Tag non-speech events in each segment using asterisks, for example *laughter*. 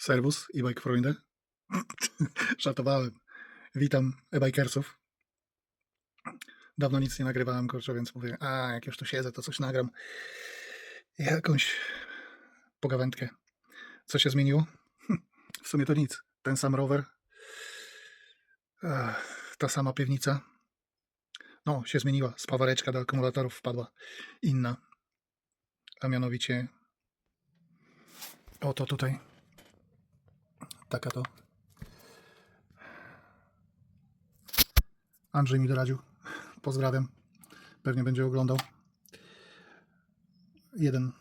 Serwus, e-bike Freunde. *laughs* Żartowałem. Witam e-bikersów. Dawno nic nie nagrywałem, kurczę, więc mówię, a jak już tu siedzę, to coś nagram. Jakąś pogawędkę. Co się zmieniło? *laughs* W sumie to nic. Ten sam rower. Ta sama piwnica. No, się zmieniła. Spawareczka do akumulatorów wpadła. Inna. A mianowicie oto tutaj. Taka to. Andrzej mi doradził. Pozdrawiam. Pewnie będzie oglądał. Jeden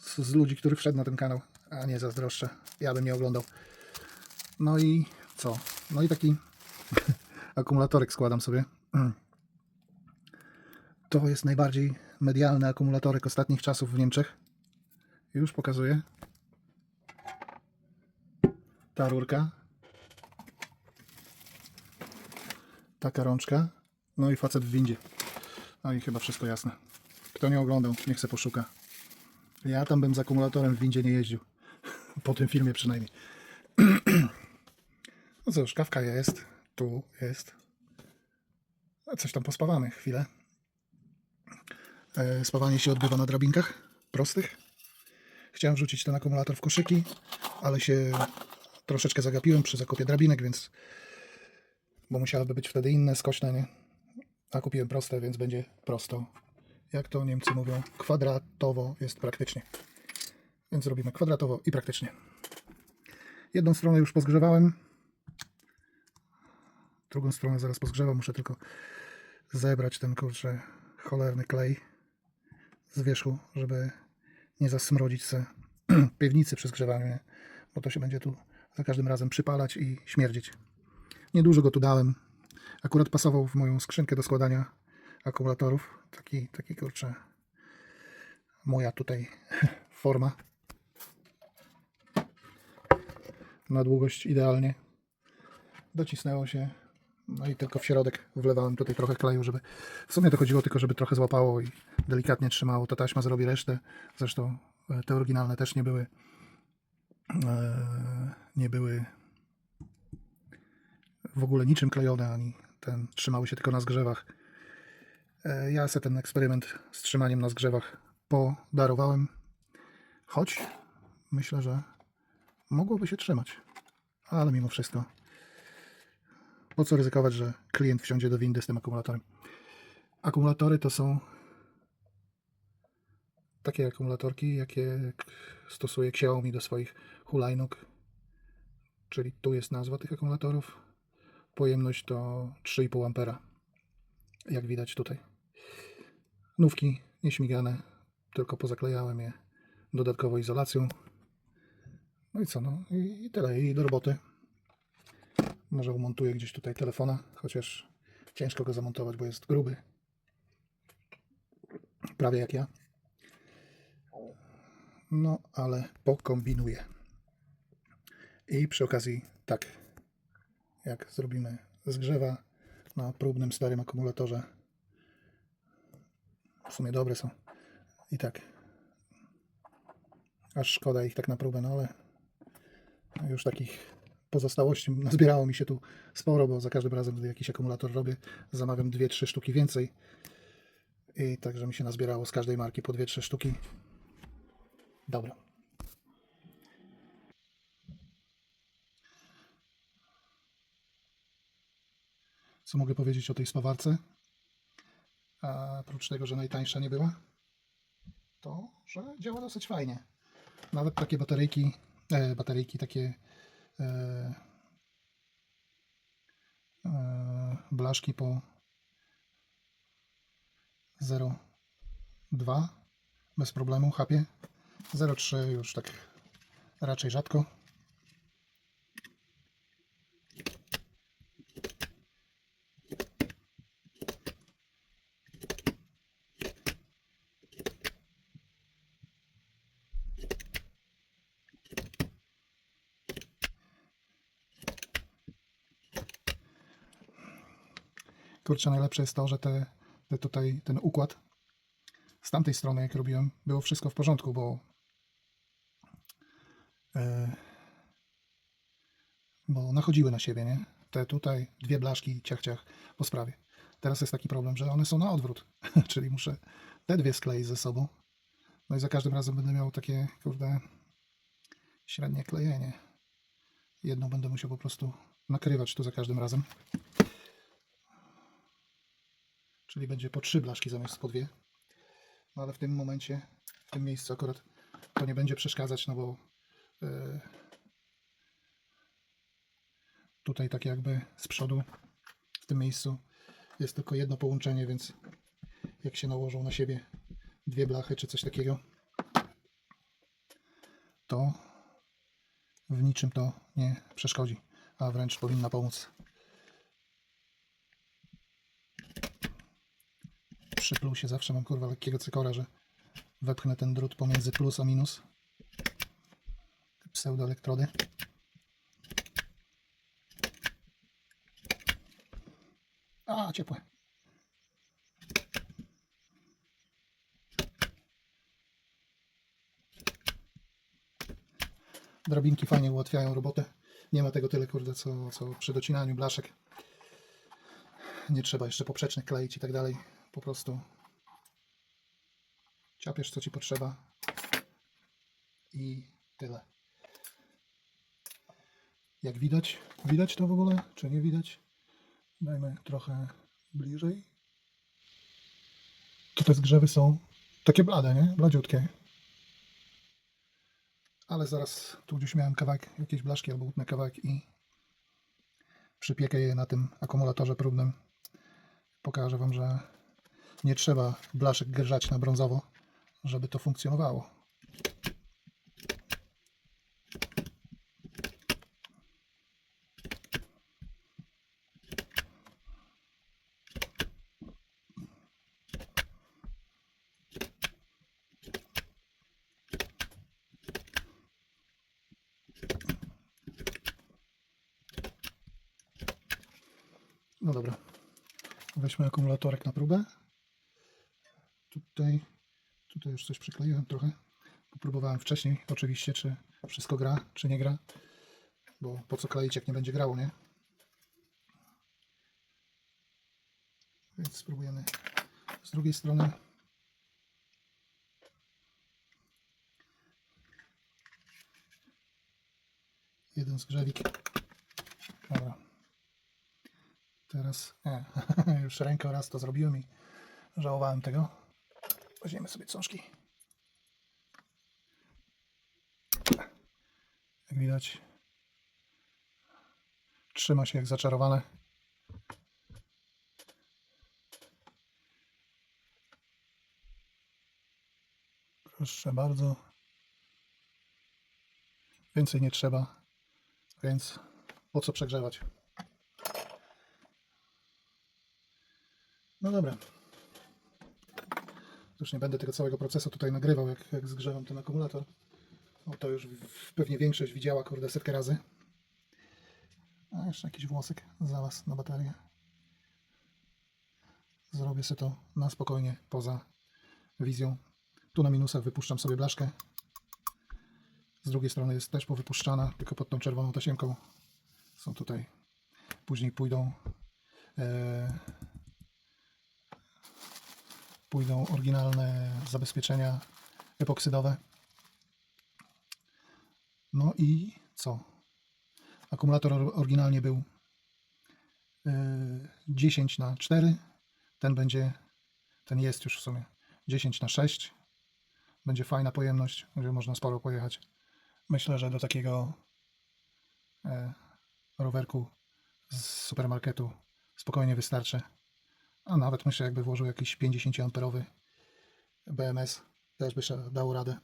z, ludzi, który wszedł na ten kanał, a nie zazdroszczę. Ja bym nie oglądał. No i co? No i taki *laughs* akumulatorek składam sobie. *clears throat* To jest najbardziej medialny akumulatorek ostatnich czasów w Niemczech. Już pokazuję. Ta rurka. Taka rączka. No i facet w windzie. No i chyba wszystko jasne. Kto nie oglądał, niech se poszuka. Ja tam bym z akumulatorem w windzie nie jeździł. *laughs* Po tym filmie przynajmniej. *clears throat* No cóż, kawka jest. Tu jest. Coś tam pospawamy chwilę. E, Spawanie się odbywa na drabinkach prostych. Chciałem wrzucić ten akumulator w koszyki, ale się troszeczkę zagapiłem przy zakupie drabinek, więc bo musiałyby być wtedy inne, skośne, nie? A kupiłem proste, więc będzie prosto. Jak to Niemcy mówią, kwadratowo jest praktycznie. Więc zrobimy kwadratowo i praktycznie. Jedną stronę już pozgrzewałem. Drugą stronę zaraz pozgrzewam. Muszę tylko zebrać ten kurczę cholerny klej z wierzchu, żeby nie zasmrodzić se *clears throat* piwnicy przy zgrzewaniu, nie? bo to się będzie tu za każdym razem przypalać i śmierdzić. Niedużo go tu dałem. Akurat pasował w moją skrzynkę do składania akumulatorów. Taki, taki kurczę, moja tutaj *laughs* forma. Na długość idealnie. Docisnęło się. No i tylko w środek wlewałem tutaj trochę kleju, żeby. W sumie to chodziło tylko, żeby trochę złapało i delikatnie trzymało. Ta taśma zrobi resztę. Zresztą e, te oryginalne też nie były. E, Nie były w ogóle niczym klejone, ani ten trzymały się tylko na zgrzewach. E, Ja sobie ten eksperyment z trzymaniem na zgrzewach podarowałem, choć myślę, że mogłoby się trzymać, ale mimo wszystko po co ryzykować, że klient wsiądzie do windy z tym akumulatorem. Akumulatory to są takie akumulatorki, jakie stosuje Xiaomi do swoich hulajnóg, czyli tu jest nazwa tych akumulatorów. Pojemność to 3,5 ampera, jak widać tutaj. Nówki nieśmigane, tylko pozaklejałem je dodatkową izolacją. No i co, no i tyle, i do roboty. Może umontuję gdzieś tutaj telefona, chociaż ciężko go zamontować, bo jest gruby. Prawie jak ja. No, ale pokombinuję. I przy okazji tak, jak zrobimy zgrzewa na próbnym starym akumulatorze. W sumie dobre są. I tak. Aż szkoda ich tak na próbę, no ale już takich pozostałości nazbierało mi się tu sporo, bo za każdym razem, gdy jakiś akumulator robię, zamawiam 2-3 sztuki więcej. I także mi się nazbierało z każdej marki po 2-3 sztuki. Dobra. Co mogę powiedzieć o tej spawarce? A oprócz tego, że najtańsza nie była, to, że działa dosyć fajnie. Nawet takie bateryjki, e, bateryjki takie e, e, blaszki po 0,2 bez problemu chapie. 0,3 już tak raczej rzadko. Kurczę, najlepsze jest to, że te, te tutaj ten układ z tamtej strony, jak robiłem, było wszystko w porządku, bo bo nachodziły na siebie, nie? Te tutaj dwie blaszki, ciach, ciach, po sprawie. Teraz jest taki problem, że one są na odwrót, *laughs* czyli muszę te dwie skleić ze sobą. No i za każdym razem będę miał takie, kurde, średnie klejenie. Jedną będę musiał po prostu nakrywać tu za każdym razem. Czyli będzie po trzy blaszki zamiast po dwie. No ale w tym momencie, w tym miejscu akurat to nie będzie przeszkadzać, no bo e, tutaj tak jakby z przodu w tym miejscu jest tylko jedno połączenie, więc jak się nałożą na siebie dwie blachy czy coś takiego, to w niczym to nie przeszkodzi, a wręcz powinna pomóc. Przy plusie zawsze mam kurwa lekkiego cykora, że wepchnę ten drut pomiędzy plus a minus. Pseudoelektrody. A, ciepłe. Drabinki fajnie ułatwiają robotę. Nie ma tego tyle, kurde, co, co przy docinaniu blaszek. Nie trzeba jeszcze poprzecznych kleić i tak dalej. Po prostu ciapiesz, co ci potrzeba i tyle. Jak widać, widać to w ogóle, czy nie widać? Dajmy trochę bliżej. To te zgrzewy są takie blade, nie? Bladziutkie. Ale zaraz tu gdzieś miałem kawałek jakiejś blaszki albo utnę kawałek i przypiekę je na tym akumulatorze próbnym. Pokażę Wam, że nie trzeba blaszek grzać na brązowo, żeby to funkcjonowało. No dobra. Weźmy akumulatorek na próbę. Tutaj, tutaj już coś przykleiłem trochę. Popróbowałem wcześniej, oczywiście, czy wszystko gra, czy nie gra. Bo po co kleić, jak nie będzie grało, nie? Więc spróbujemy z drugiej strony. Jeden zgrzewik. Dobra. Teraz, nie, *laughs* już ręką raz to zrobiłem i żałowałem tego. Weźmiemy sobie cążki. Jak widać, trzyma się jak zaczarowane. Proszę bardzo. Więcej nie trzeba, więc po co przegrzewać? No dobra. Już nie będę tego całego procesu tutaj nagrywał, jak, jak zgrzewam ten akumulator. No to już w, pewnie większość widziała, kurde, setkę razy. A jeszcze jakiś włosek znalazł na baterię. Zrobię sobie to na spokojnie, poza wizją. Tu na minusach wypuszczam sobie blaszkę. Z drugiej strony jest też powypuszczana, tylko pod tą czerwoną tasiemką. Są tutaj. Później pójdą e, pójdą oryginalne zabezpieczenia epoksydowe. No i co? Akumulator or- oryginalnie był yy, 10 na 4. Ten będzie, ten jest już w sumie 10 na 6. Będzie fajna pojemność, będzie można sporo pojechać. Myślę, że do takiego e, rowerku z supermarketu spokojnie wystarczy. A nawet myślę, jakby włożył jakiś 50 amperowy BMS, też by się dało radę.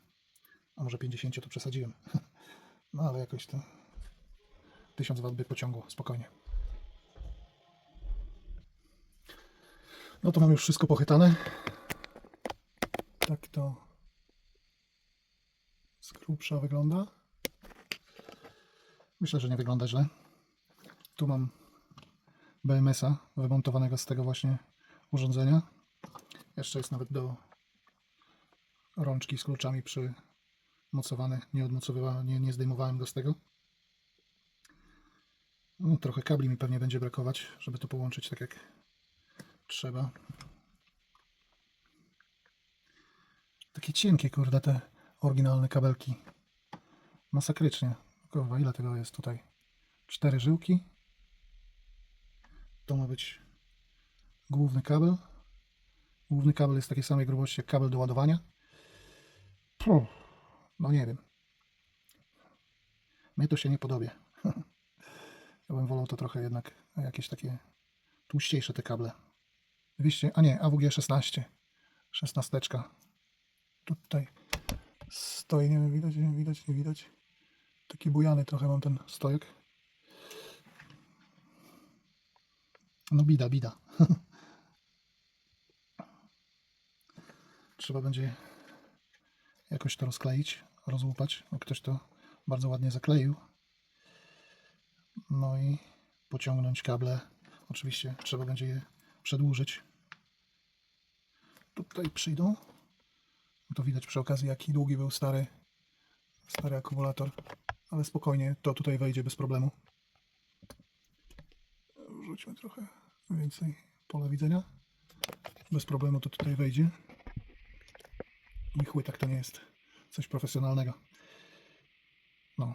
A może 50 to przesadziłem. *laughs* No ale jakoś to 1000 W by pociągło spokojnie. No to mam już wszystko pochytane. Tak to z grubsza wygląda. Myślę, że nie wygląda źle. Tu mam BMS-a wymontowanego z tego właśnie urządzenia. Jeszcze jest nawet do rączki z kluczami przymocowane. Nie odmocowywałem, nie, nie zdejmowałem go z tego. No, trochę kabli mi pewnie będzie brakować, żeby to połączyć tak jak trzeba. Takie cienkie, kurde, te oryginalne kabelki. Masakrycznie. Kurwa, ile tego jest tutaj? Cztery żyłki. To ma być główny kabel. Główny kabel jest takiej samej grubości jak kabel do ładowania. Puh, no nie wiem. Mnie to się nie podobie. *laughs* Ja bym wolał to trochę jednak jakieś takie tłuściejsze te kable. 200, a nie, AWG 16. 16. Tutaj stoi, nie wiem, widać, nie widać, nie widać. Taki bujany trochę mam ten stojek. No bida, bida. *laughs* Trzeba będzie jakoś to rozkleić, rozłupać. Ktoś to bardzo ładnie zakleił. No i pociągnąć kable. Oczywiście trzeba będzie je przedłużyć. Tutaj przyjdą. To widać przy okazji, jaki długi był stary, stary akumulator. Ale spokojnie, to tutaj wejdzie bez problemu. Wrzućmy trochę więcej pola widzenia. Bez problemu to tutaj wejdzie. I chłytak to nie jest coś profesjonalnego. No.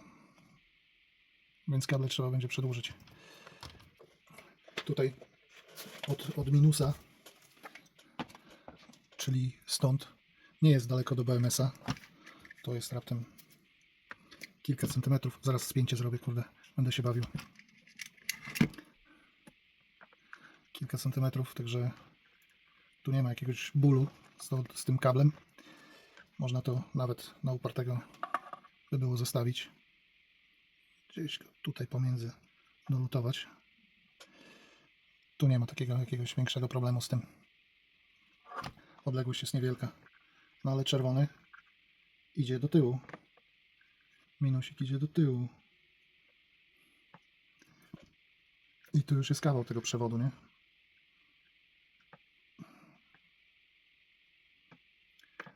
Więc kable trzeba będzie przedłużyć. Tutaj od, od minusa, czyli stąd, nie jest daleko do BMS-a. To jest raptem kilka centymetrów. Zaraz spięcie zrobię, kurde. Będę się bawił. Kilka centymetrów, także tu nie ma jakiegoś bólu z, to, z tym kablem. Można to nawet na upartego by było zostawić. Gdzieś tutaj pomiędzy dolutować. Tu nie ma takiego jakiegoś większego problemu z tym. Odległość jest niewielka. No ale czerwony idzie do tyłu. Minusik idzie do tyłu. I tu już jest kawał tego przewodu, nie?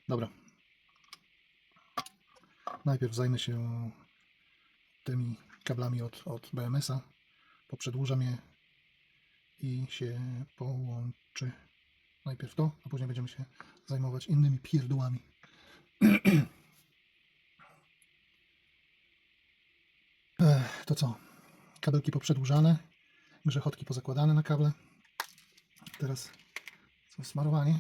Dobra. Najpierw zajmę się tymi kablami od, od BMS-a. Poprzedłużam je i się połączy. Najpierw to, a później będziemy się zajmować innymi pierdółami. *clears throat* Ech, To co? Kabelki poprzedłużane, grzechotki pozakładane na kable. Teraz co, smarowanie.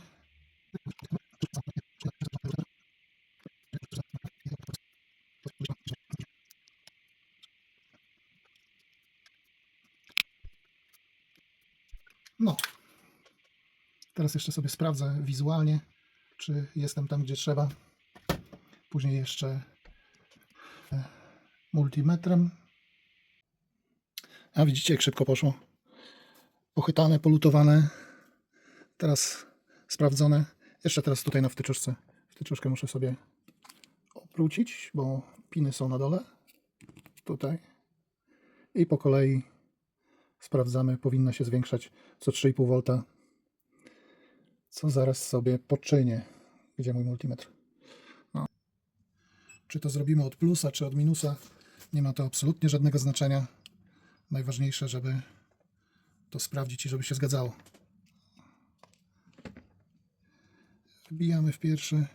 Teraz jeszcze sobie sprawdzę wizualnie, czy jestem tam, gdzie trzeba. Później jeszcze e, multimetrem. A widzicie, jak szybko poszło. Pochytane, polutowane. Teraz sprawdzone. Jeszcze teraz tutaj na wtyczuszce. Wtyczuszkę muszę sobie obrócić, bo piny są na dole. Tutaj. I po kolei sprawdzamy. Powinna się zwiększać co 3,5 V. Co zaraz sobie poczynię. Gdzie mój multimetr? No. Czy to zrobimy od plusa, czy od minusa? Nie ma to absolutnie żadnego znaczenia. Najważniejsze, żeby to sprawdzić i żeby się zgadzało. Wbijamy w pierwszy.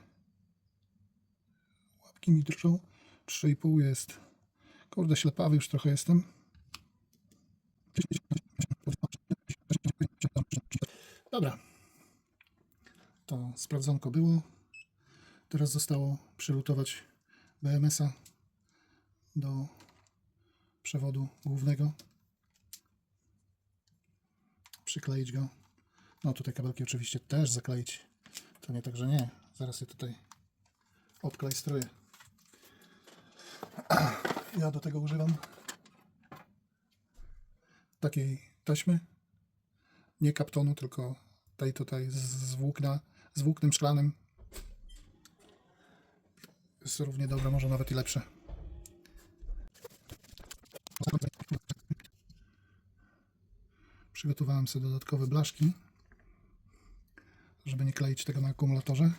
Łapki mi drżą. 3,5 jest. Kurde, ślepawy już trochę jestem. Dobra. To sprawdzonko było. Teraz zostało przylutować BMS-a do przewodu głównego. Przykleić go. No tutaj kabelki oczywiście też zakleić. To nie tak, że nie. Zaraz je tutaj obklejstruję. *clears throat* Ja do tego używam takiej taśmy. Nie kaptonu, tylko tej tutaj z, z włókna, z włóknem szklanym. Jest równie dobre, może nawet i lepsze. Przygotowałem sobie dodatkowe blaszki, żeby nie kleić tego na akumulatorze.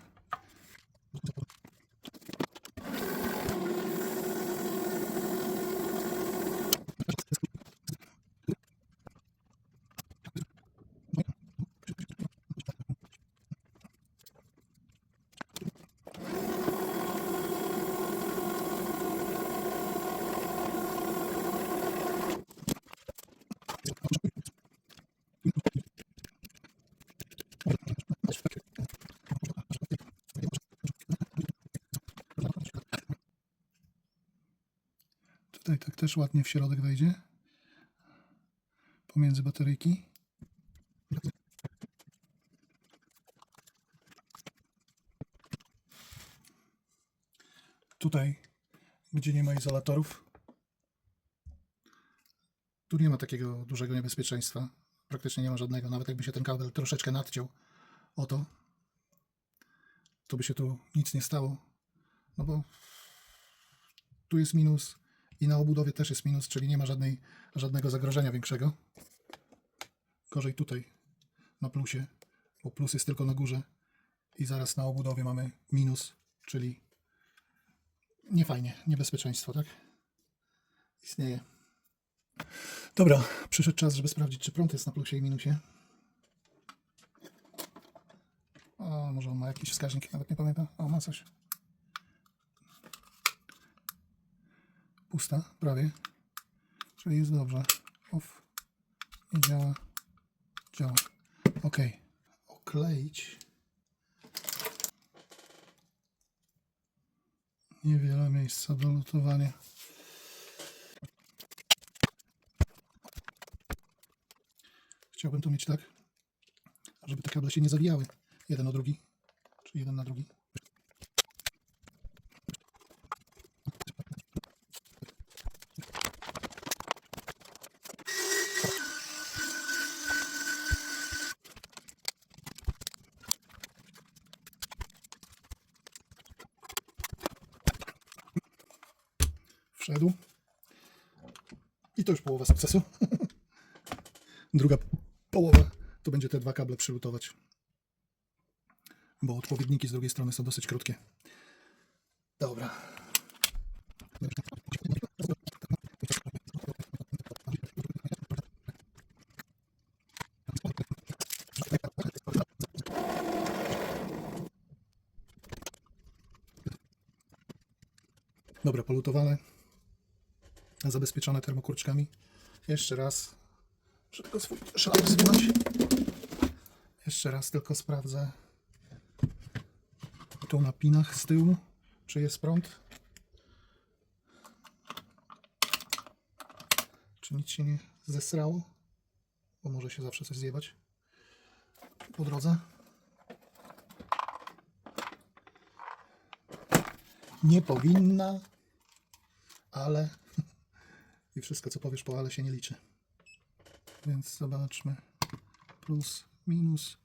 Tutaj tak też ładnie w środek wejdzie. Pomiędzy bateryjki. Tutaj, gdzie nie ma izolatorów, tu nie ma takiego dużego niebezpieczeństwa. Praktycznie nie ma żadnego. Nawet jakby się ten kabel troszeczkę nadciął o to, to by się tu nic nie stało. No bo tu jest minus i na obudowie też jest minus, czyli nie ma żadnej, żadnego zagrożenia większego. Gorzej tutaj na plusie, bo plus jest tylko na górze i zaraz na obudowie mamy minus, czyli niefajnie, niebezpieczeństwo, tak? Istnieje. Dobra, przyszedł czas, żeby sprawdzić, czy prąd jest na plusie i minusie. O, może on ma jakiś wskaźnik, nawet nie pamiętam. O, ma coś. Pusta, prawie. Czyli jest dobrze. Off. Nie działa. Działa. Ok. Okleić. Niewiele miejsca do lutowania. Chciałbym to mieć tak, żeby te kable się nie zawijały. Jeden o drugi. Czy jeden na drugi. Wszedł. Połowa sukcesu. *laughs* Druga połowa to będzie te dwa kable przylutować. Bo odpowiedniki z drugiej strony są dosyć krótkie. Dobra. Dobra, polutowane. Zabezpieczone termokurczkami. Jeszcze raz. Muszę tylko swój szlak. Jeszcze raz tylko sprawdzę tu na pinach z tyłu, czy jest prąd. Czy nic się nie zesrało, bo może się zawsze coś zjebać po drodze. Nie powinna, ale i wszystko co powiesz po ale się nie liczy. Więc zobaczmy. Plus, minus.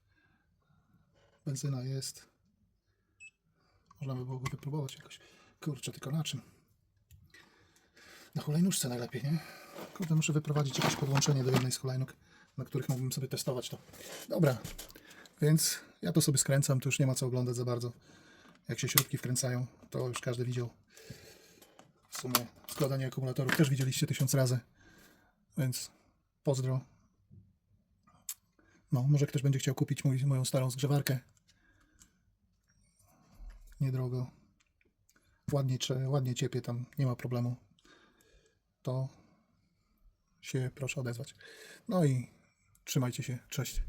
Benzyna jest. Można by było go wypróbować jakoś. Kurczę, tylko na czym? Na hulajnóżce najlepiej, nie? Kurde, muszę wyprowadzić jakieś podłączenie do jednej z hulajnóg, na których mógłbym sobie testować to. Dobra, więc ja to sobie skręcam, tu już nie ma co oglądać za bardzo. Jak się śrubki wkręcają, to już każdy widział. Sumie składanie akumulatorów też widzieliście tysiąc razy. Więc pozdro. No, może ktoś będzie chciał kupić mój, moją starą zgrzewarkę. Niedrogo. Ładnie, ładnie ciepie tam, nie ma problemu. To się proszę odezwać. No i trzymajcie się. Cześć.